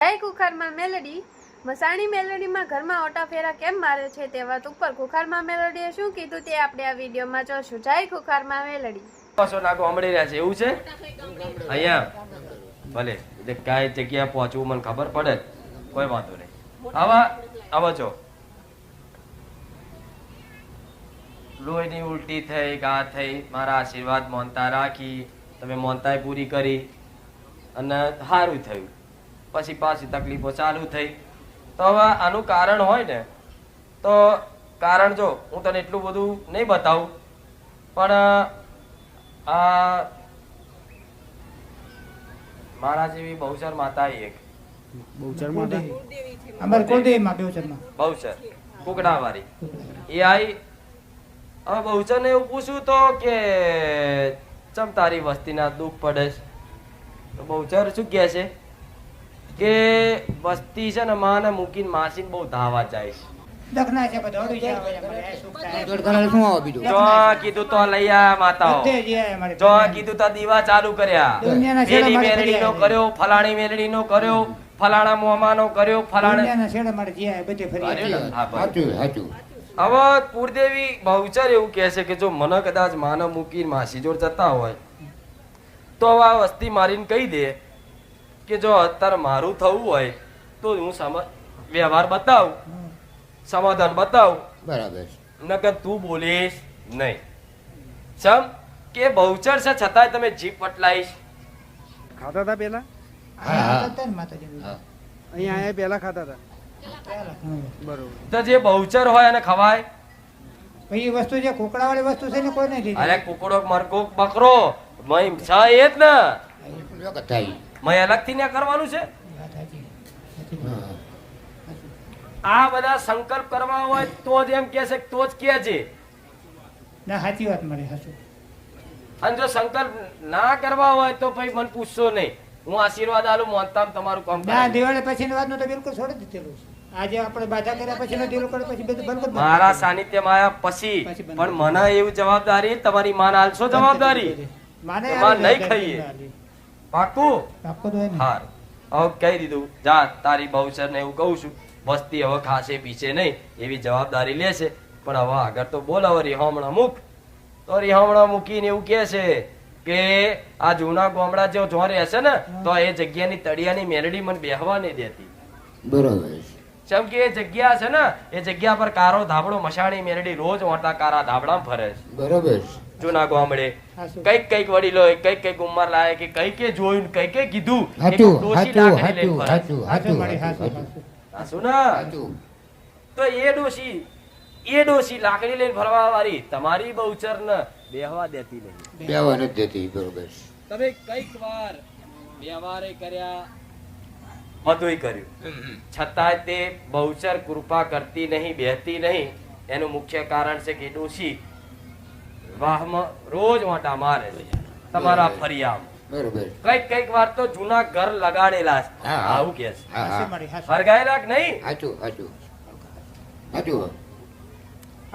જય કુખારમાં મેલડી. મસાણી મેલડીમાં ઘરમાં ઓટા ફેરા કેમ મારે છે તે વાત ઉપર કુખારમાં મેલડીએ શું કીધું તે આપણે આ વિડીયોમાં જોશું. જય કુખારમાં મેલડી. પાછો નાકો સાંભળી રહ્યા છે. એવું છે? અહીંયા. ભલે. એટલે કઈ જગ્યાએ પહોંચવું મને ખબર પડે કોઈ વાંધો નહીં. આવા આવા છો લોહીની ઉલટી થઈ ગા થઈ. મારા આશીર્વાદ મોનતા રાખી. તમે મોનતાએ પૂરી કરી. અને સારું થયું. પછી પાછી તકલીફો ચાલુ થઈ. તો હવે આનું કારણ હોય ને તો કારણ જો હું તને એટલું બધું નહીં બતાવું પણ આ મારા જેવી બહુચર માતા એક. અમારે બહુચર. કુકડા એ આઈ હવે બહુચર એવું પૂછ્યું તો કે ચમ તારી વસ્તીના દુઃખ પડે છે? તો બહુચર શું કહે છે? કે વસ્તી છે ને માને મૂકીને માસીને બહુ ધાવા જાય છે. ફલાણી મોમાનો કર્યો ફલાણા હવે કુળદેવી બહુચર એવું કહે છે કે જો મને કદાચ માનવ મૂકી માસી જોડ જતા હોય તો હવે આ વસ્તી મારીને કહી દે. કે જો અત્યારે મારું થવું હોય તો હું સમ વ્યવહાર બતાવું. સમાધાન બતાવું. બરાબર. નકર તું બોલીશ નહીં. સમ કે બહુચર છે છતાંય તમે જીભ પટલાઈશ. ખાતા હતા પેલા. અહીંયા આયા પેલા ખાતા હતા. બરોબર. તો જે બહુચર હોય એને ખવાય. પછી વસ્તુ જે કોકડા વાળી વસ્તુ છે ને કોઈ નહીં અરે કુકડો મરઘો બકરો. મય છે એ જ ને. મય અલગથી ને કરવાનું છે. આ બધા સંકલ્પ કરવા હોય તો જ એમ કે છે તો જ કે છે. ના સાચી વાત મારી સાચું. અને જો સંકલ્પ ના કરવા હોય તો ભાઈ મને પૂછશો નહીં. હું આશીર્વાદ આલું મોનતા તમારું કામ ના. દિવાળી પછીની વાતનું તો બિલકુલ છોડી દીધેલું છે. આજે આપણે બાધા કર્યા પછી દિલ કરે પછી બધું બંધ મારા સાનિધ્યમાં આવ્યા પછી. પછી પણ મને એવું જવાબદારી તમારી માન આલશો જવાબદારી? માને નહીં ખાઈએ. આલી. પાકું તો હાર. હવે કહી દીધું જા તારી બહુચર ને એવું કહું છું. વસ્તી હવે ખાશે પીછે નહીં. એવી જવાબદારી લેશે પણ હવે આગળ તો બોલ હવે રિહામણા મૂક. તો રિહામણા મૂકીને એવું કહે છે કે આ જૂના ગામડા જો જો રહેશે ને તો એ જગ્યાની તળિયાની મેરડી મને બેહવા નહીં દેતી. બરાબર જેમ કે એ જગ્યા છે ને એ જગ્યા પર કારો ધાબળો મશાણી મેરડી રોજ ઓટા કારા ધાબળા ફરે છે. બરાબર જૂના ગામડે કંઈક કંઈક વડીલો કંઈક કંઈક ઉંમર લાયે કે કઈ કે જોયું કઈ કે કીધું. તો એ ડોશી એ ડોશી લાકડી લઈને ફરવા વાળી તમારી બહુચર ને બેહવા દેતી નહીં. બેહવા નથી દેતી બરોબર. તમે કંઈક વાર વ્યવહારે કર્યા બધુંય કર્યું. છતાંય તે બહુચર કૃપા કરતી નહીં બેહતી નહીં. એનું મુખ્ય કારણ છે કે ડોશી વાહમાં રોજ વાંટા મારે તમારા ફરિયામ. બરોબર. કંઈક કંઈક વાર તો જૂના ઘર લગાડેલા છે. આવું કે છે. હા હાચું હા મારી હાચું. હરગાયેલા કે નહીં? સાચું સાચું સાચું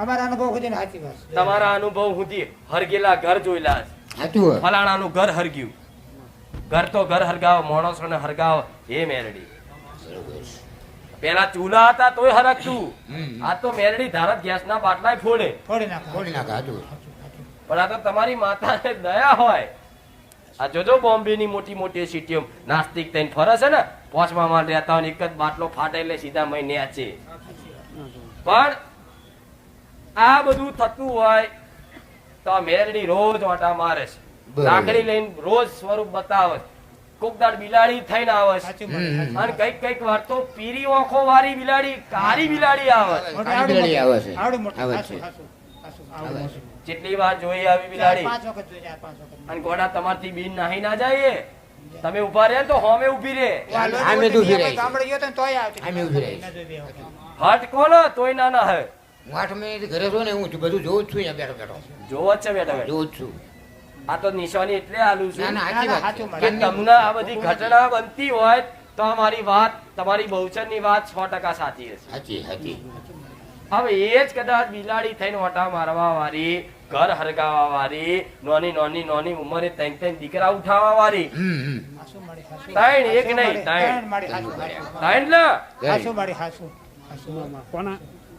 અમારા અનુભવ સુધી સાચી વાત. તમારા અનુભવ સુધી હરગેલા ઘર જોયેલા છે. સાચું ફલાણાનું ઘર હરગ્યું. ઘર તો ઘર હરગાવ માણસોને હરગાવ એ મેરડી. પેલા ચૂલા હતા તોય હરગતું. આ તો મેરડી ધારત ગેસના બાટલાય ફોડે. ફોડી નાખે. ફોડી નાખે સાચું પણ આ તો તમારી માતાને દયા હોય આ જોજો બોમ્બેની મોટી મોટી સિટીઓ નાસ્તિક થઈને ફરે છે ને પોચમાં માં રહેતા હોય એક જ બાટલો ફાટે એટલે સીધા મય છે પણ આ બધું થતું હોય તો આ મેરડી રોજ વાટા મારે છે. લાકડી લઈને રોજ સ્વરૂપ બતાવે છે. કોક દાડ બિલાડી થઈને આવે છે. અને કંઈક કંઈક વાર તો પીરી ઓખો વાળી બિલાડી કારી બિલાડી આવે છે. આવે છે. જેટલી વાર જોઈએ આવી બિલાડી. પાંચ વખત જોઈ જાય, પાંચ વખત. અને ગોડા તમારથી બીન નાહી ના જાય તમે ઊભા રહે તો હોમે રહે. આમે. ગામડે ગયો તો તોય આવતી. આમે ઊભી રહે. વખત. હટ કોનો તોય ના ના હે હું આઠ મહિનાથી ઘરે છો ને હું બધું જોઉં છું અહીંયા બેઠો બેઠો. જોવો જ છે બેઠો બેઠો. જોઉં છું. આ તો નિશાની એટલે આલું છે. કે તમને આ બધી ઘટના બનતી હોય તો અમારી વાત તમારી બહુચરની વાત સો ટકા સાચી હશે. સાચી સાચી. હવે એ જ કદાચ બિલાડી થઈને વટા મારવા વાળી ઘર હરગાવા વાળી નોની નોની નોની ઉંમરે ત્રણ ત્રણ દીકરા ઉઠાવા વાળી હમ હમ હાસુ મારી હાસુ ત્રણ, એક નહીં, હાસુ. ત્રણ લે હાસુ મારી હાસુ હાસુ. કોના કોના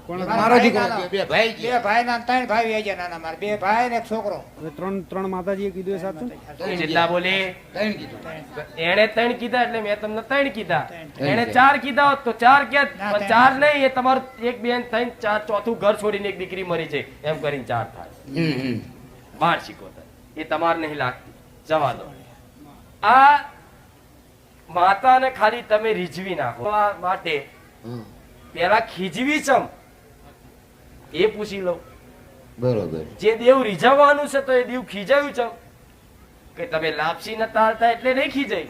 મારો દીકરો. બે- બે ભાઈ બે ભાઈ ના ત્રણ ભાઈ વેજ્યા નાના મારા. બે ભાઈ ને એક છોકરો. ત્રણ ત્રણ માતાજીએ કીધું સાચું? જેટલા બોલી. ત્રણ કીધું. એણે ત્રણ કીધા એટલે મેં તમને ત્રણ કીધા. એણે ચાર કીધા હોત તો ચાર કે ના, પણ ત્રણ. ચાર નહીં એ તમારું એક બેન ત્રણ ચાર ચોથું ઘર છોડીને એક દીકરી મરી છે. એમ કરીને ચાર થાય. બાર શીખોતર એ તમારે નહીં લાગતી. જવા દો. આ માતાને ખાલી તમે રીઝવી નાખો. માટે પેલા ખીજવી ચમ. એ પૂછી લો બરોબર. જે દેવ રીઝવવાનું છે તો એ દેવ ખીજાયું છે. કે તમે લાપસી ને તાળતા એટલે નહીં ખીજાય.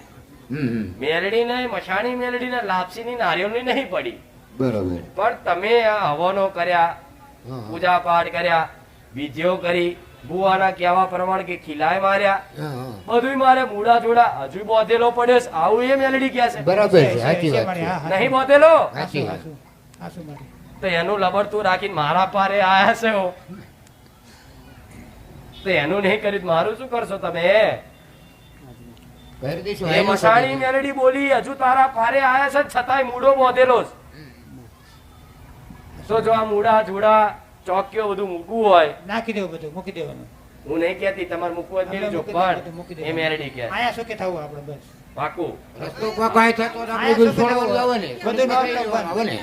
મેલડી ને મશાણી મેલડી ને લાપસી ની નારિયેળ નહીં પડી. બરોબર. પણ તમે આ હવનો કર્યા. પૂજા પાઠ કર્યા વિધિઓ કરી બુવાના કહેવા પ્રમાણે કે ખીલાય માર્યા. હા. મારે મૂળા જોડા હજુ બોધેલો પડ્યો છે. આવું એ મેલડી ક્યાં છે. બરાબર. નહીં બોધેલો? તો એનું લબડતું રાખીને મારા પારે આયા છે. તો એનું નહીં કર્યું મારું શું કરશો તમે? મસાણી મેલડી બોલી હજુ તારા પારે આયા છે છતાંય મૂડો બોધેલો તો જો આ મૂડા જોડા ચોકીઓ બધું મૂકવું હોય. નાખી દેવું બધું મૂકી દેવાનું. હું નહીં કહેતી તમારે મૂકવું દેવું, મૂકી પણ એ દેવું. કે આયા શું કે થવું આપણે બસ? પાકું. રસ્તો કાંઈ થતો આપણે બધું છોડાવવાનું આવે ને. બધું આવે ને.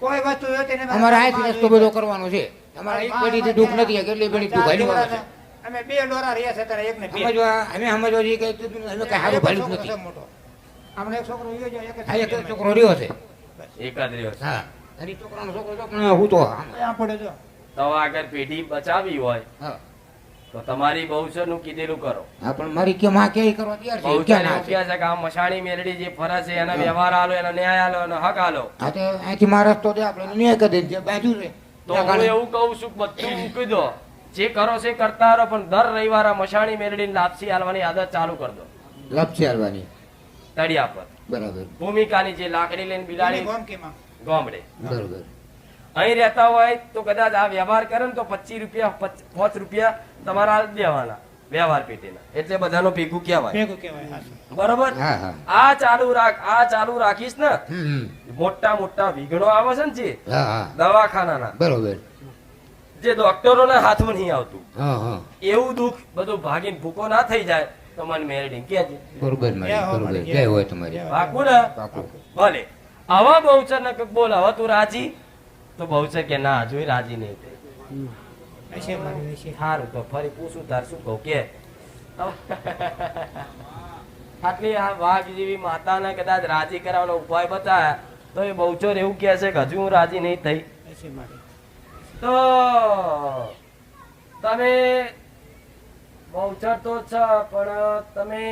કોઈ વસ્તુ. અમારે અહીંથી રસ્તો બધો કરવાનો છે અમારે એક પેઢીથી દુઃખ નથી કેટલી પેઢી દુઃખ આવે છે અમે બે ડોરા રહ્યા છે ત્યારે એક ને બે સમજવા અમે સમજવા જઈએ કે અમે કઈ સારું છે નથી મોટો. આપણે એક છોકરો રહ્યો છે એક છોકરો રહ્યો છે એકાદ જ રહ્યો છે. હા અને છોકરાનો છોકરો તો પણ હું તો આમ. આ પડ્યો જો. તો આગળ પેઢી બચાવી હોય હા તો તમારી નું કીધેલું કરો. હા, પણ મારી કે માં કે કરવા તૈયાર છે? ક્યાં ના છે? કે આ મશાણી મેલડી જે ફરે છે એનો વ્યવહાર આલો એનો ન્યાય આલો એનો હક આલો. હા તો અહીંથી મારા રસ્તો દે આપણે ન્યાય કરી દે બાજુ રે તો હું એવું કહું છું બધું મૂકી દો. જે કરો છે કરતા રહો પણ દર રવિવારે મશાણી મેલડી લાપસી હાલવાની આદત ચાલુ કરી દો. લાપસી હાલવાની તળિયા પર. બરાબર. ભૂમિકાની જે લાકડી લઈને બિલાડી ગોમડે. બરોબર. અહીં રહેતા હોય તો કદાચ આ વ્યવહાર કરે ને તો પચીસ રૂપિયા પાંચ રૂપિયા તમારા દેવાના વ્યવહાર પેટીના. એટલે બધાનો ભેગું કહેવાય. બરોબર? હા હા. આ ચાલુ રાખ આ ચાલુ રાખીશ ને. મોટા મોટા વિઘ્નો આવે છે ને જે હા હા. દવાખાનાના. બરોબર. જે ડોક્ટરોના હાથમાં નહીં આવતું. હા હા. એવું દુઃખ બધું ભાગીને ભૂકો ના થઈ જાય તો મને મેરડી. કેજે બરોબર જય. હોય તમારી. ભલે. આવા બહુ ને બોલ હવે તું રાજી? તો બહુચર કે ના હજુ રાજી નહીં થઈ. સારું તો ફરી પૂછું તાર શું કહું કે. આટલી આ વાઘ જેવી માતાને કદાચ રાજી કરવાનો ઉપાય બતાવ્યા તો એ બહુચર એવું કહે છે કે હજુ હું રાજી નહીં થઈ. તો તમે બહુચર તો છે પણ તમે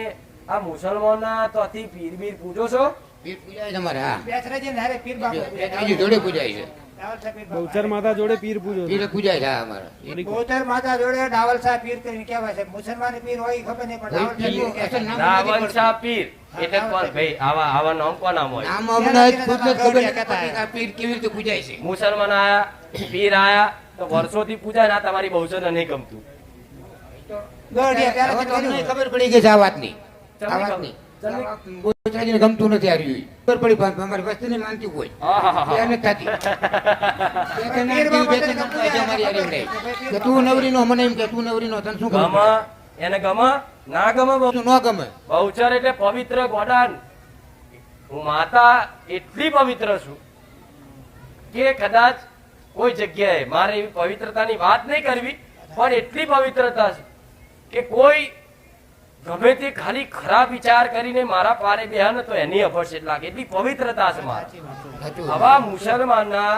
આ મુસલમાનના તોથી પીર બીર પૂજો છો? પીર પૂજાય તમારે હા. બેસરા જે નારે પીર બાપુ જોડે પૂજાય છે. બહુચર માતા જોડે પીર પૂજો પીર પૂજાય છે અમારે. બહુચર માતા જોડે ડાવલ સાહેબ પીર કરીને કહેવાય છે. મુસલમાન પીર હોય ખબર નહીં પણ ડાવલ શાહ પીર. એટલે કોણ? ભાઈ આવા આવા નામ કોણ નામ હોય? નામ અમને ખબર નથી કહેતા પડતી કે આ પીર કેવી રીતે પૂજાય છે. મુસલમાન આયા પીર આયા તો વર્ષોથી પૂજા ના તમારી બહુચર નહીં ગમતું. ખબર પડી ગઈ છે આ વાતની. આ વાતની. બોચાજીને ગમતું નથી આ રહ્યું. ખબર પડી પણ અમારી વસ્તીને માનતી હોય. એને થતી. કે તું નવરીનો મને એમ કે તું નવરીનો તને શું ગમે? એને ગમે? ના ગમે બહુ? ન ગમે? બહુચર એટલે પવિત્ર ગોડાન. હું માતા એટલી પવિત્ર છું કે કદાચ કોઈ જગ્યાએ મારે એવી પવિત્રતાની વાત નહીં કરવી પણ એટલી પવિત્રતા છે કે કોઈ ગમે તે ખાલી ખરાબ વિચાર કરીને મારા પારે બેહન તો એની અપરસેટ લાગે એટલી પવિત્રતા છે મારા. આવા મુસલમાનના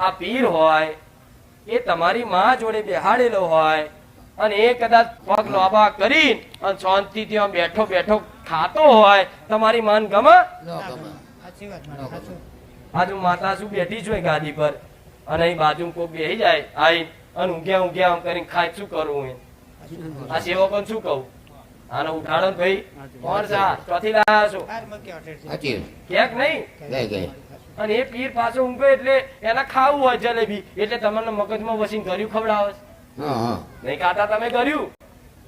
આ પીર હોય એ તમારી માં જોડે બેહાડેલો હોય અને એ કદાચ પગ લોબા કરી અને શાંતિથી ત્યાં બેઠો બેઠો ખાતો હોય તમારી માન ગમે. આજુ માતા શું બેઠી છું ગાદી પર અને અહીં બાજુ કોઈ બેસી જાય આઈ અને ઊંઘ્યા ઊંઘ્યા આમ કરીને ખાય શું કરવું હું આ સેવકોને શું કહું? આનો ઉઠાડો ભાઈ. કોણ છે ચોથી. સાચી ક્યાંક નહીં? અને એ પીર પાછો ઊંઘે એટલે એને ખાવું હોય જલેબી. એટલે તમને મગજમાં વસીને ગર્યું ખવડાવે છે. હા હા. નહીં ખાતા તમે ગર્યું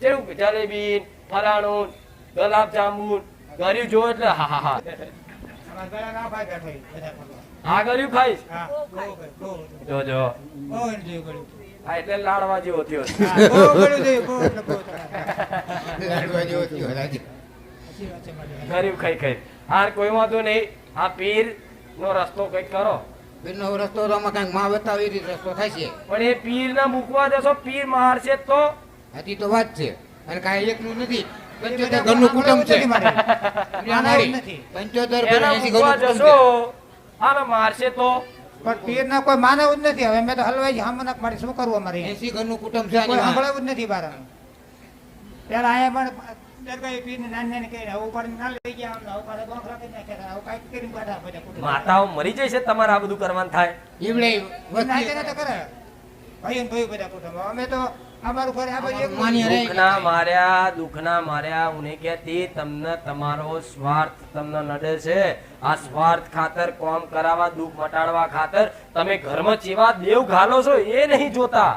કેવું જલેબી ફરાણું ગુલાબ જાંબુ ગર્યું જો એટલે હા હા હા. હા ગર્યું ખાઈશ? જોજો એટલે લાડવા જેવો થયો. હા, એટલે લાડવા જેવો. કર્યું ખાઈ ખાઈ. આ કોઈ વાંધો નહીં. આ પીર નો રસ્તો કંઈક કરો. પીરનો રસ્તો તો આમાં કંઈકમાં બતાવી રીતે રસ્તો થાય છે. પણ એ પીર ના મૂકવા જશો પીર મારશે તો? હતી તો વાત છે. અને કાંઈ એકલું નથી. પંચોતેર ઘરનું કુટુંબ છે. પંચોતેર ઘર એસી ઘરનું કુટુંબ છે. મારશે તો? પણ પીરના કોઈ માનવ જ નથી. હવે મેં તો હલવાઈ જ હામું નાખ મારે શું કરવું અમારે એસી ઘરનું કુટુંબ છે કોઈ સાંભળવું જ નથી બારા પેલા અહીંયા પણ દરગાહે પીરને નાની નાની કહીને હવે ઉપાડીને ના લઈ ગયા પાછા ગોખલા કરી નાખ્યા હવે કાંઈક કરીને કાઢા બધા માતાઓ મરી જાય છે તમારે આ બધું કરવાનું થાય? ઈવડે ના કરે. ભાઈ ને ભાઈઓ બધા કુટુંબ અમે તો દુઃખના માર્યા દુઃખના માર્યા ઉને કહેતી તમને તમારો સ્વાર્થ તમને નડે છે. આ સ્વાર્થ ખાતર કોમ કરાવવા દુઃખ મટાડવા ખાતર તમે ઘરમાં ચેવા દેવ ઘાલો છો એ નહીં જોતા.